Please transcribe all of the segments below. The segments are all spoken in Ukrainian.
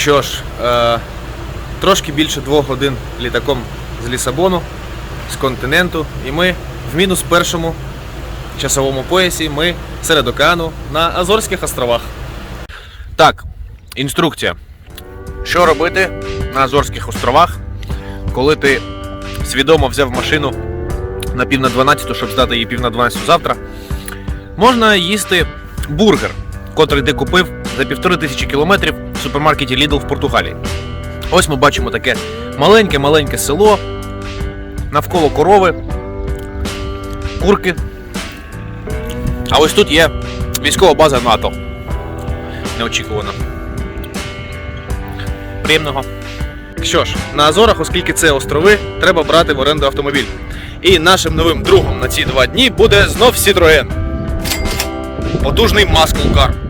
Що ж, е, трошки більше двох годин літаком з Лісабону, з континенту, і ми в мінус першому часовому поясі. Ми серед океану на Азорських островах. Так, інструкція. Що робити на Азорських островах, коли ти свідомо взяв машину на пів на 12, щоб здати її пів на 12 завтра? Можна їсти бургер, котрий ти купив за півтори тисячі кілометрів супермаркеті Lidl в Португалії. Ось ми бачимо таке маленьке-маленьке село, навколо корови, курки. А ось тут є військова база НАТО. Неочікувано. Приємного. Що ж, на Азорах, оскільки це острови, треба брати в оренду автомобіль. І нашим новим другом на ці два дні буде знов Citroën. Потужний Muscle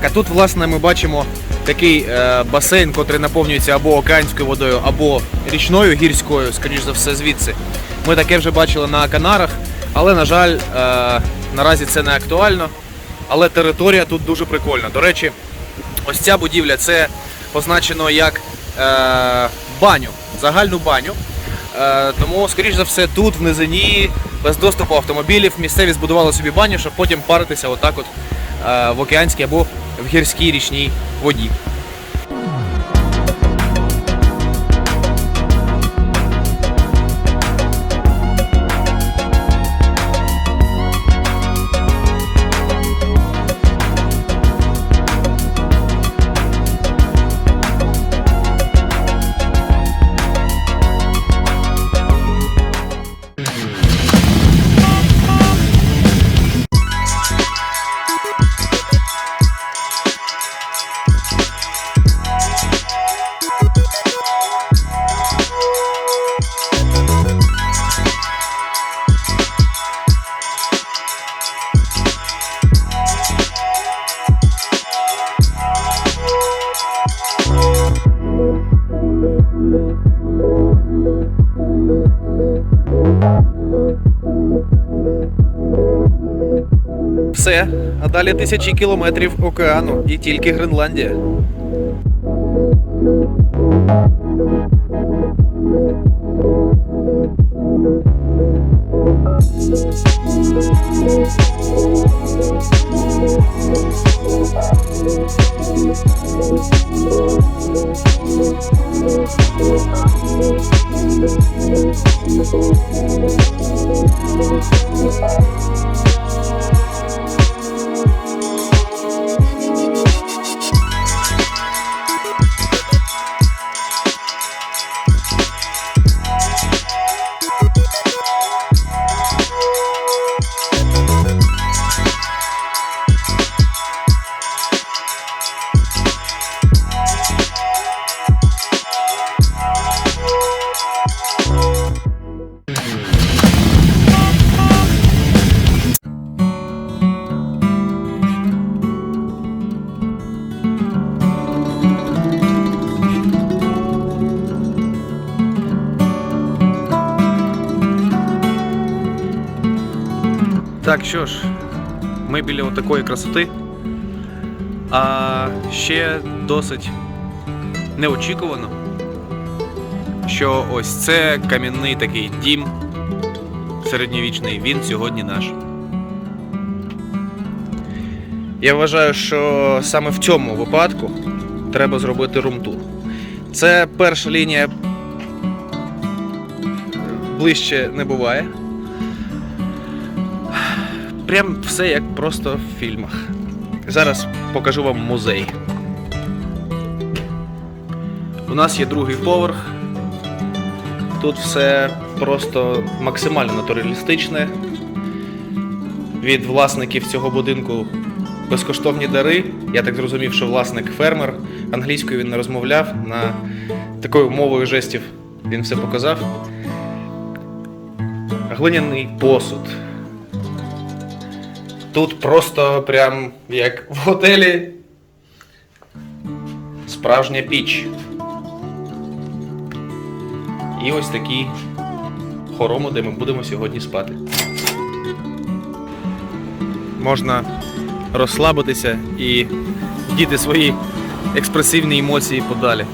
Так, а тут, власне, ми бачимо такий е, басейн, котрий наповнюється або океанською водою, або річною гірською, скоріш за все, звідси. Ми таке вже бачили на Канарах, але, на жаль, е, наразі це не актуально. Але територія тут дуже прикольна. До речі, ось ця будівля це позначено як е, баню, загальну баню. Е, тому, скоріш за все, тут в низині, без доступу автомобілів, місцеві збудували собі баню, щоб потім паритися отак от е, в океанській або в гірській річній воді. Все, а далі тисячі кілометрів океану і тільки Гренландія. Так, що ж, ми біля отакої красоти. А ще досить неочікувано, що ось це кам'яний такий дім середньовічний, він сьогодні наш. Я вважаю, що саме в цьому випадку треба зробити румтур. Це перша лінія ближче не буває. Прям все як просто в фільмах. Зараз покажу вам музей. У нас є другий поверх. Тут все просто максимально натуралістичне. Від власників цього будинку безкоштовні дари. Я так зрозумів, що власник фермер. Англійською він не розмовляв на такою мовою жестів. Він все показав. Глиняний посуд. Тут просто прям як в готелі. Справжня піч. І ось такі хороми, де ми будемо сьогодні спати. Можна розслабитися і діти свої експресивні емоції подалі.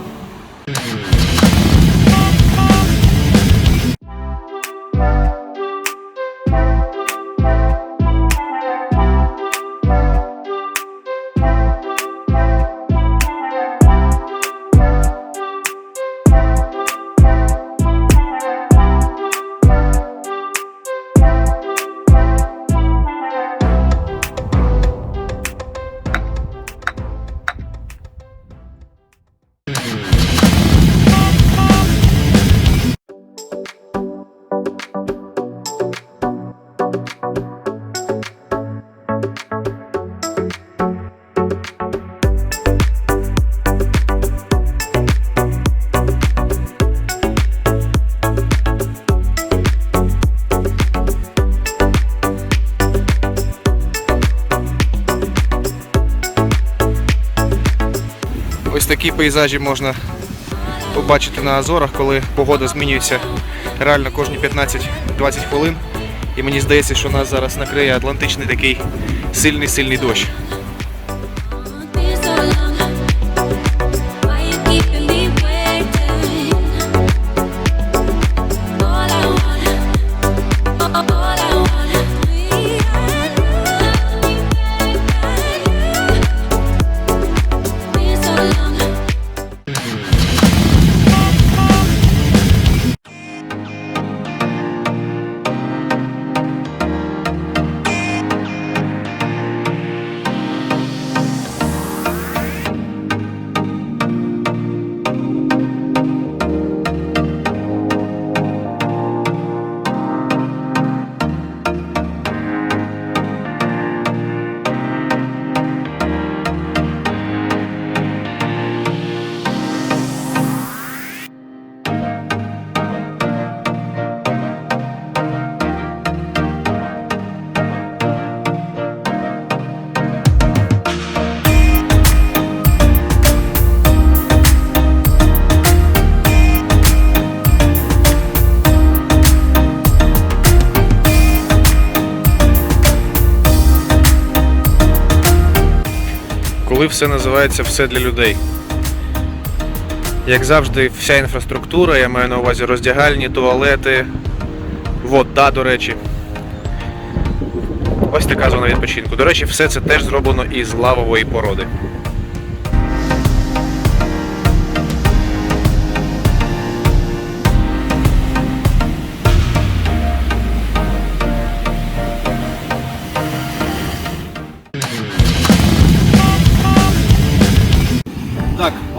Ось такі пейзажі можна побачити на Азорах, коли погода змінюється реально кожні 15-20 хвилин. І мені здається, що нас зараз накриє атлантичний такий сильний-сильний дощ. Коли все називається все для людей. Як завжди, вся інфраструктура, я маю на увазі роздягальні, туалети, вода, до речі. Ось така зона відпочинку. До речі, все це теж зроблено із лавової породи.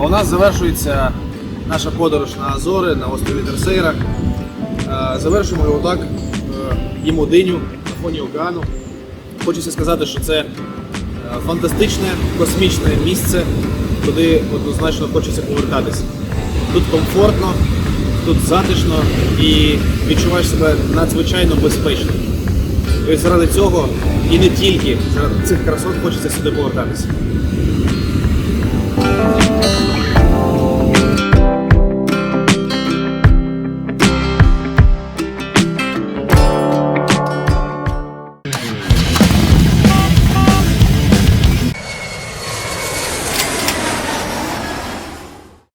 У нас завершується наша подорож на Азори, на острові Терсейра. Е, Завершимо його так, е, їмо диню на фоні океану. Хочеться сказати, що це е, фантастичне, космічне місце, куди однозначно хочеться повертатися. Тут комфортно, тут затишно і відчуваєш себе надзвичайно безпечно. І заради цього і не тільки заради цих красот хочеться сюди повертатися.